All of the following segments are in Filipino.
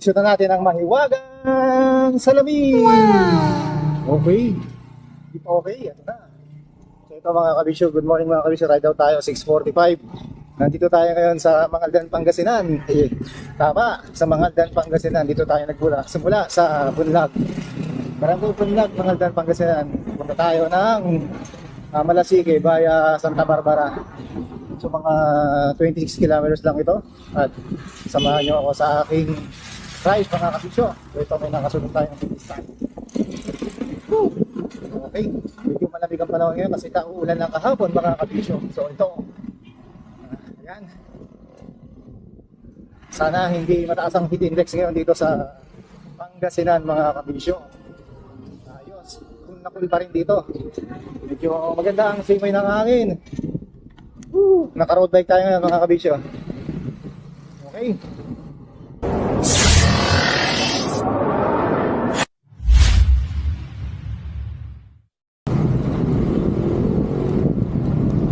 Isutan natin ang mahiwagang salamin. Okay. Di pa okay. Ito na. So ito mga kabisyo. Good morning mga kabisyo. Ride out tayo. 6.45. Nandito tayo ngayon sa Mangaldan, Pangasinan. Eh, tama. Sa Mangaldan, Pangasinan. Dito tayo nagmula. Simula sa Bunlag. Barangay Bunlag, Mangaldan, Pangasinan. Punta tayo ng uh, Malasike via Santa Barbara. So mga 26 kilometers lang ito. At samahan nyo ako sa aking ride mga kabisyo. So ito may nakasunod tayong bilis Okay, medyo malamig ang panahon ngayon kasi kauulan lang kahapon mga kabisyo. So ito, ayan. Sana hindi mataas ang heat index ngayon dito sa Pangasinan mga kabisyo. Ayos, kung napul pa rin dito. Medyo maganda ang simoy ng hangin. Woo! Naka-road bike tayo ngayon mga kabisyo. Okay.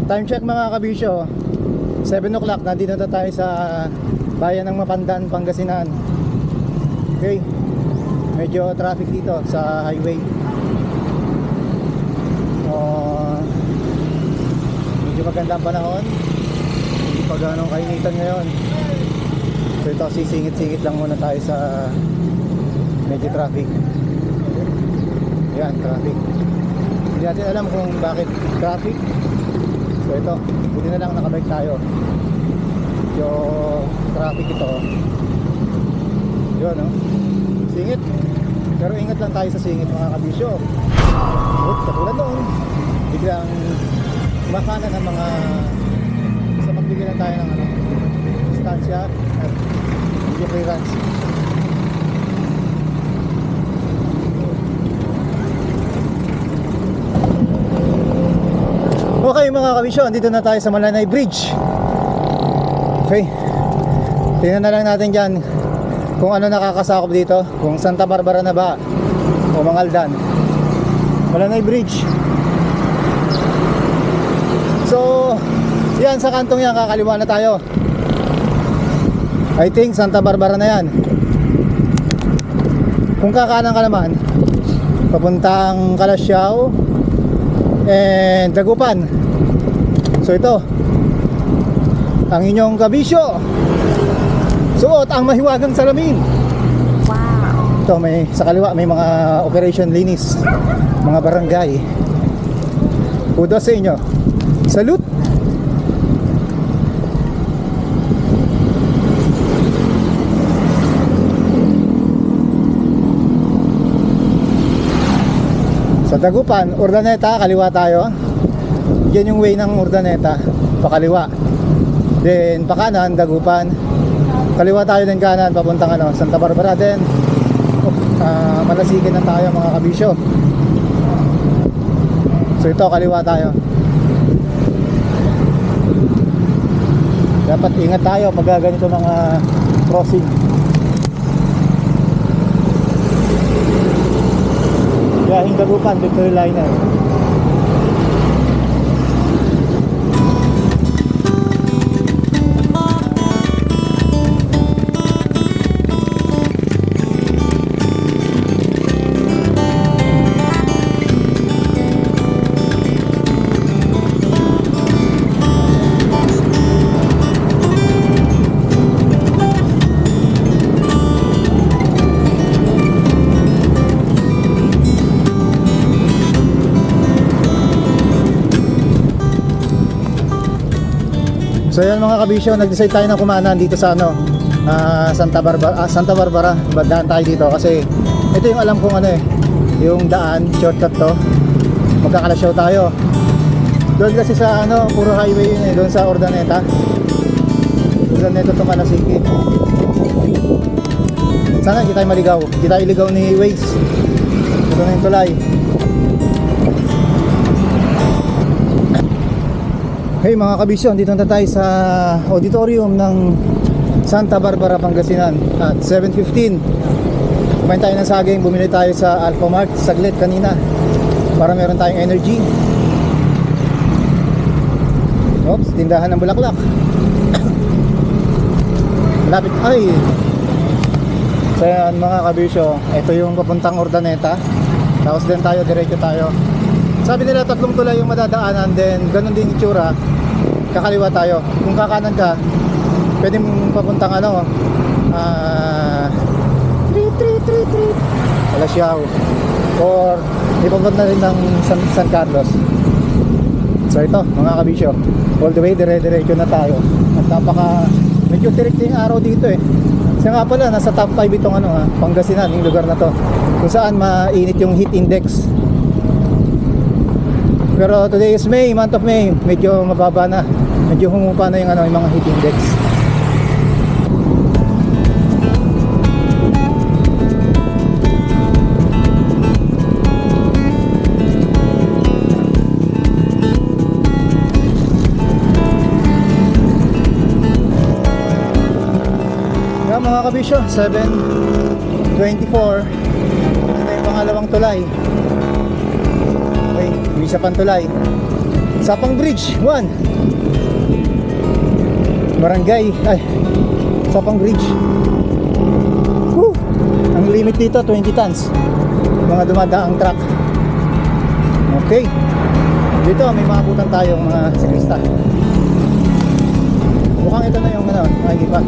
Time check mga kabisyo. 7 o'clock nandito na tayo sa bayan ng Mapandan, Pangasinan. Okay. Medyo traffic dito sa highway. Uh, Medyo maganda ang panahon. Hindi pa ganong kainitan ngayon. So ito sisingit-singit lang muna tayo sa Medyo traffic. Yan traffic. Hindi natin alam kung bakit traffic So ito, buti na lang nakabike tayo. Yung traffic ito. Yun, no? Singit. Pero ingat lang tayo sa singit mga kabisyo. Oops, katulad noon. Biglang makanan ng mga sa magbigay lang tayo ng ano, distansya at video clearance. Okay mga kabisyo, andito na tayo sa Malanay Bridge. Okay. Tingnan na lang natin dyan kung ano nakakasakop dito. Kung Santa Barbara na ba o Mangaldan. Malanay Bridge. So, yan sa kantong yan, kakaliwa na tayo. I think Santa Barbara na yan. Kung kakanan ka naman, papuntang Kalasyaw and Dagupan. So ito, ang inyong kabisyo. Suot ang mahiwagang salamin. Wow. Ito may sa kaliwa may mga operation linis, mga barangay. Kudos sa inyo. Salute. Dagupan, Urdaneta, kaliwa tayo. Yan yung way ng Urdaneta, pakaliwa. Then pakanan, Dagupan. Kaliwa tayo din kanan, papuntang ano, Santa Barbara. Then uh, Malasigan na tayo mga kabisyo. So ito, kaliwa tayo. Dapat ingat tayo pag ganito mga crossing. Biyahing Dagupan, Victory Liner. So yan mga kabisyo, nag-decide tayo na kumanan dito sa ano, ah, Santa Barbara, ah, Santa Barbara. Badaan tayo dito kasi ito yung alam kong ano eh, yung daan, shortcut to. Magkakalasyaw tayo. Doon kasi sa ano, puro highway yun eh, doon sa Ordaneta. Ordaneta to Malasiki. Sana hindi tayo maligaw. Hindi tayo iligaw ni Waze. Ito na yung tulay. Hey mga kabisyon, dito na tayo sa auditorium ng Santa Barbara, Pangasinan at 7.15 Kumain tayo ng saging, bumili tayo sa Alpha Mart. Saglit kanina. Para meron tayong energy. Oops, tindahan ng bulaklak. Malapit, ay! So yan mga kabisyo, ito yung papuntang Urdaneta. Tapos din tayo, diretso tayo. Sabi nila tatlong tulay yung madadaanan, then ganun din itsura. Kakaliwa tayo. Kung kakanan ka, pwede mong papuntang ano, ah, treat, treat, treat, treat. Palasiao. Or, ipapunta rin ng San, San Carlos. So ito, mga kabisyo, all the way dire-diretso na tayo. At napaka, medyo tirik yung araw dito eh. Siya nga pala, nasa top 5 itong ano ha, Pangasinan, yung lugar na to. Kung saan mainit yung heat index. Pero today is May, month of May, medyo mababa na. Medyo humupa na yung, ano, yung mga heat index. Yan mga kabisyo, 7.24 Ito yung pangalawang tulay Okay, yung isa pang tulay Sapang Bridge, 1 Barangay, ay Sapang Bridge. Woo! Ang limit dito, 20 tons. Mga dumadaang truck. Okay. Dito may maabutan tayong mga siklista. Mukhang ito na yung ano, makikita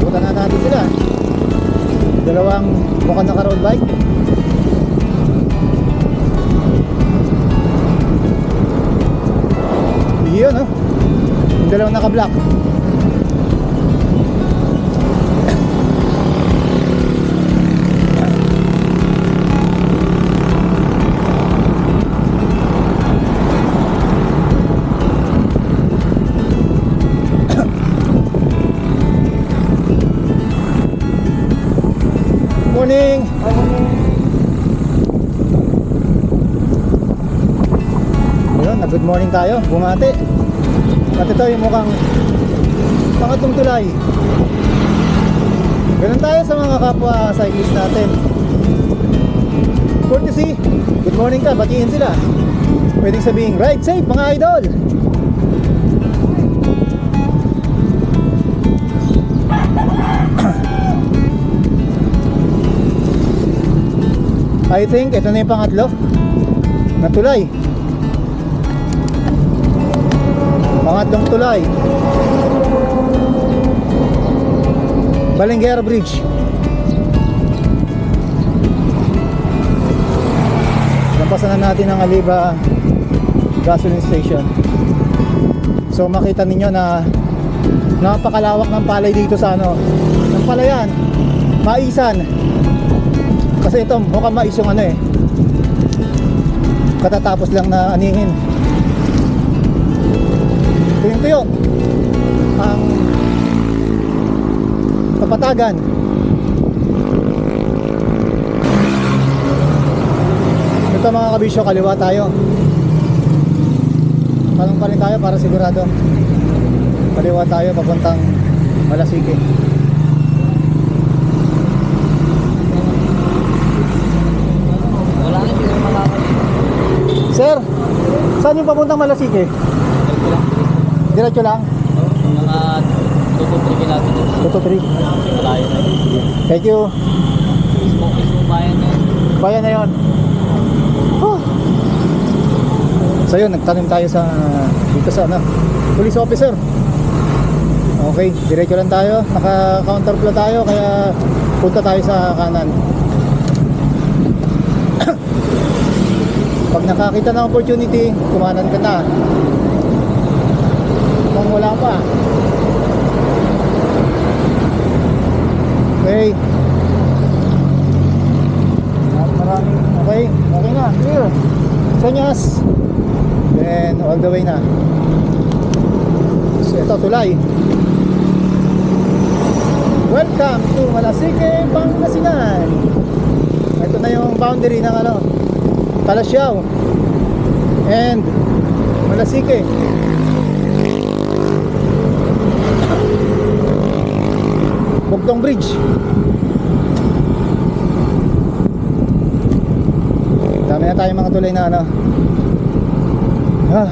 Buta na natin sila. Dalawang mukhang naka-road bike. Yun oh. Yung dalawang naka-block. Morning! Ayun, na good morning tayo. Bumati. At ito yung mukhang pangatong tulay. Ganun tayo sa mga kapwa cyclist natin. Courtesy, good morning ka, batiin sila. Pwedeng sabihin, ride safe mga idol! I think ito na yung pangatlo na tulay. Pangatlong tulay. Balinguer Bridge. Lampasan na natin ang Aliba gasoline station. So makita ninyo na napakalawak ng palay dito sa ano. Ng palayan. Maisan. Kasi ito mukhang mais yung ano eh. Katatapos lang na anihin. Tuyong tuyo. Ang kapatagan. Ito mga kabisyo, kaliwa tayo. Talong pa rin tayo para sigurado. Kaliwa tayo papuntang malaman. Sir, saan yung papuntang Malasike? Diretso lang? Mga 2-3 kilometers. 2 to 3. Malayo na yun. Thank you. Mismo, mismo bayan na yun. Bayan na yun. Oh. So yun, nagtanim tayo sa dito sa ano, police officer. Okay, diretso lang tayo. Naka-counter flow tayo kaya punta tayo sa kanan. Pag nakakita ng opportunity, kumanan ka na. Kung wala pa. Okay. Okay, okay na, clear. Sanyas. Then, all the way na. So, ito, tulay. Welcome to Malasike, Pangasinan. Ito na yung boundary ng ano, Calasiao and Malasike. Bugtong Bridge. Dami na tayong mga tulay na ano. Ah.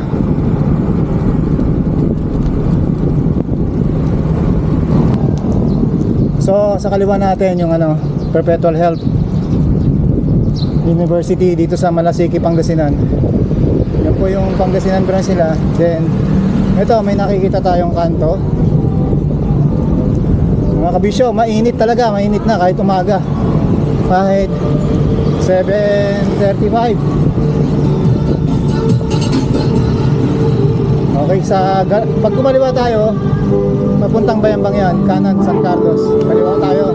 So sa kaliwa natin yung ano, Perpetual Health University dito sa Malasiki, Pangasinan. Yan po yung Pangasinan branch nila. Then, ito, may nakikita tayong kanto. Mga kabisyo, mainit talaga, mainit na kahit umaga. Kahit 7.35. Okay, sa pag kumaliwa tayo, papuntang Bayambang yan, kanan San Carlos. Kaliwa tayo.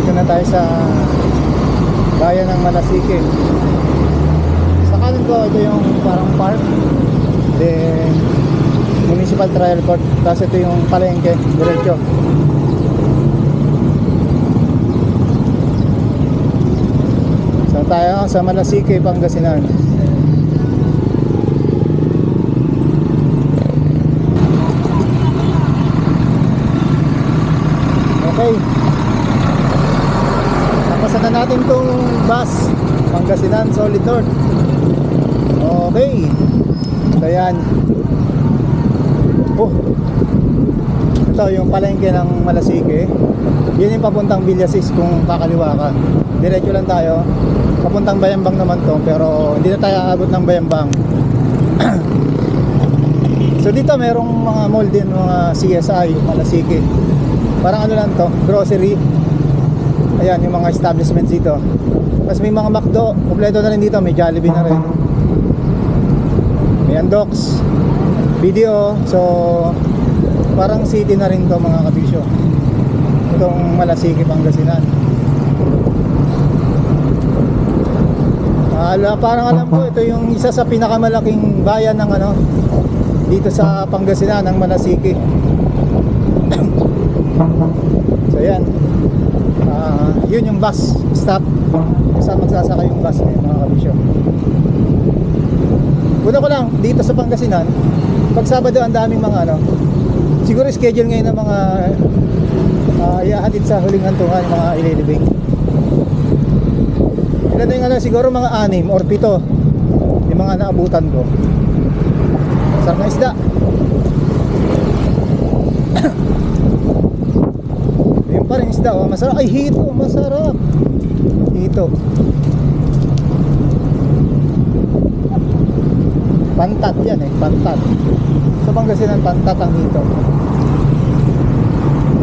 Dito na tayo sa bayan ng Malasike. Sa kanan ko, ito yung parang park. Then, municipal trial court. Tapos ito yung palengke, diretso. So tayo sa Malasike, Pangasinan. Okay. Napasan na natin tong bus Pangasinan Solid North. Okay. So yan. Oh. Ito yung palengke ng Malasike. Yun yung papuntang Villasis kung kakaliwa ka. Diretso lang tayo. Papuntang Bayambang naman to pero hindi na tayo aabot ng Bayambang. so dito merong mga mall din, mga CSI, Malasike. Parang ano lang to, grocery. Ayan, yung mga establishments dito. Tapos may mga McDo, kompleto na rin dito, may Jollibee na rin. May Andox, video, so parang city na rin to mga kabisyo. Itong Malasiki, Pangasinan. Ala, parang alam ko, ito yung isa sa pinakamalaking bayan ng ano, dito sa Pangasinan, ng Malasiki. so yan. Ah, yun yung bus stop. Kung saan magsasaka yung bus ngayon mga kabisyo. Una ko lang, dito sa Pangasinan, pag Sabado ang daming mga ano, siguro schedule ngayon ng mga uh, iahatid sa huling hantungan, mga ililibing. Ilan na yung ano, siguro mga anim or pito yung mga naabutan ko. Sarap na isda. Isda, oh. masarap. Ay, hito, masarap. Hito. Pantat yan eh, pantat. Sa Pangasinan, pantat ang hito.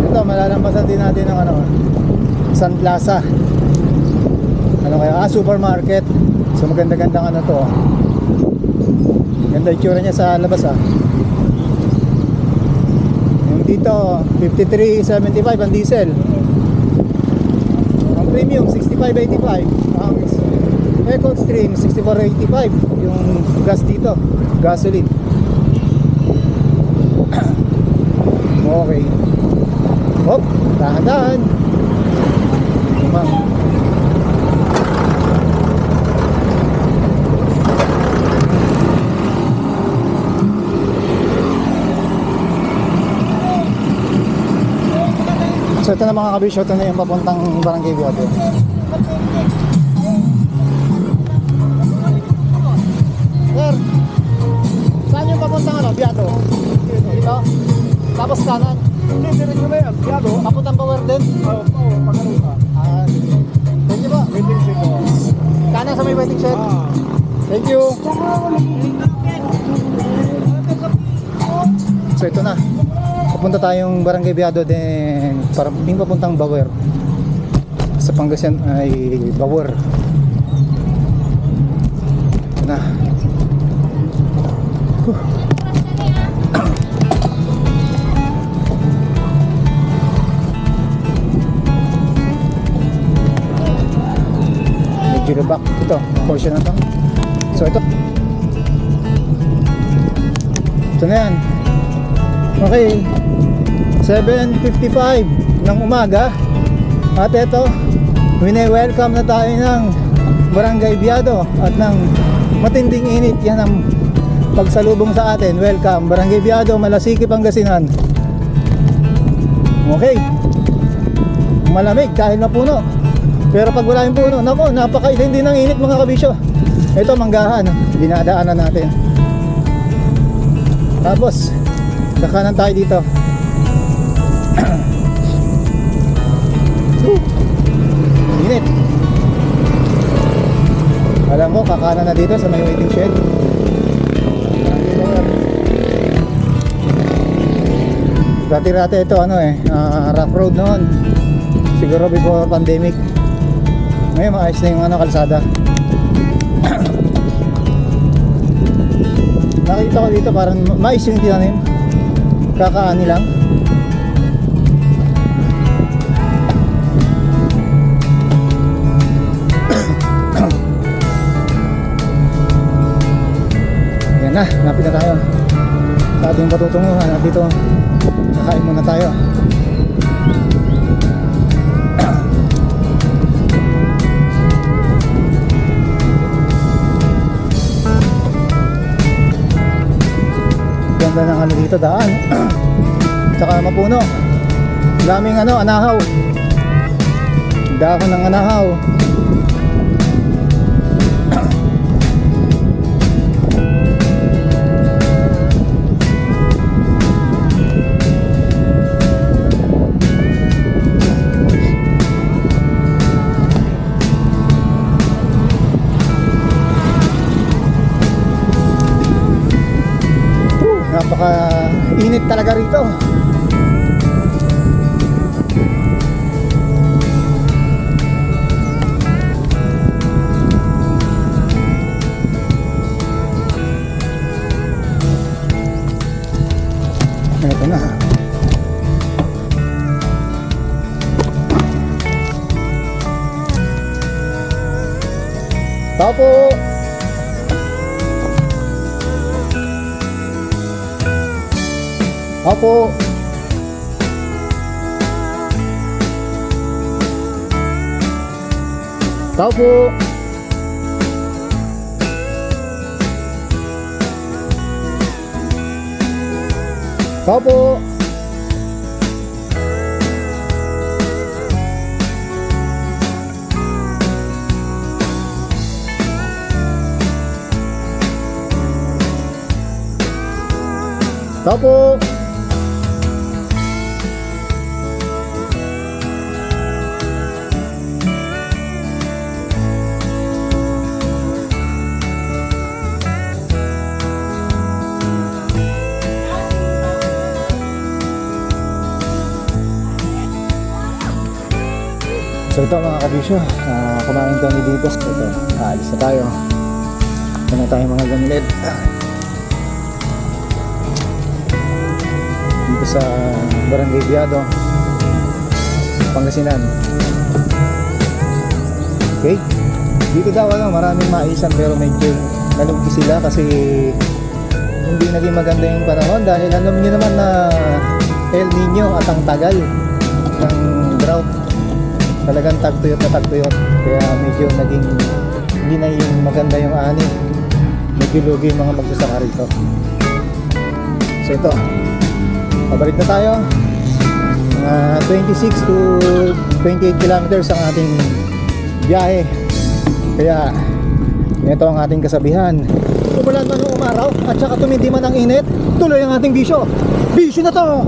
Ito, malalampasan din natin ng ano, San Plaza. Ano kaya? Ah, supermarket. So maganda-gandang ano to. oh. Ganda yung tsura niya sa labas ah. Dito, 53.75 ang diesel. Premium, 65.85. Ang Eco Extreme, 64.85. Yung gas dito, gasoline. okay. Hop, dahan-dahan. So ito na mga kabisyo, ito na yung papuntang Barangay Biado. Sir, saan yung papuntang ano, Biado? Dito? Tapos kanan? Hindi, diretso na yan. Yado. Papuntang Power din? Oo, oo, pagano ka. Ah. Thank you po. Waiting siya ko. Kanan sa may waiting shed. Ah. Thank you. So ito na. Papunta tayong Barangay Biado din para yung papuntang Bawer. Sa Pangasinan ay Bawer. Na. Huh. Medyo back ito, portion na to. So ito. Ito na yan. Okay. 7.55 ng umaga. At ito, wine-welcome na tayo ng Barangay Biado at ng matinding init. Yan ang pagsalubong sa atin. Welcome, Barangay Biado, Malasiki, Pangasinan. Okay. Malamig dahil na puno. Pero pag wala yung puno, nako, napakaitindi ng init mga kabisyo. Ito, manggahan, dinadaanan natin. Tapos, dakanan tayo dito. Kakanan na dito sa may waiting shed. Dati-dati ito ano eh, ah, rough road noon. Siguro before pandemic. Ngayon maayos na yung ano, kalsada. Nakita ko dito parang maayos yung tinanim. Kakaani lang. Na, napit na tayo. Sa ating patutunguhan at dito, kakain muna tayo. Ganda ng ano dito, daan. Tsaka mapuno. Daming ano, anahaw. Dahon ng anahaw. Napaka init talaga rito. Opo. Tao po. Tao po. Tao po. Ito mga kabisyo, uh, kumain kami dito. Ito, aalis na tayo. Ito na tayo mga gamilid. Dito sa Barangay Biado, Pangasinan. Okay? Dito daw ano, maraming maisan pero medyo nalugki sila kasi hindi naging maganda yung panahon dahil alam niyo naman na El Nino at ang tagal ng drought talagang tagtuyot na tagtuyot. Kaya medyo naging hindi na yung maganda yung ani. Medyo lugi yung mga magsasaka rito. So ito pabalik na tayo. Mga 26 to 28 kilometers ang ating biyahe. Kaya ito ang ating kasabihan. Umulan man o umaraw at saka tumindi man ang init tuloy ang ating bisyo. Bisyo na to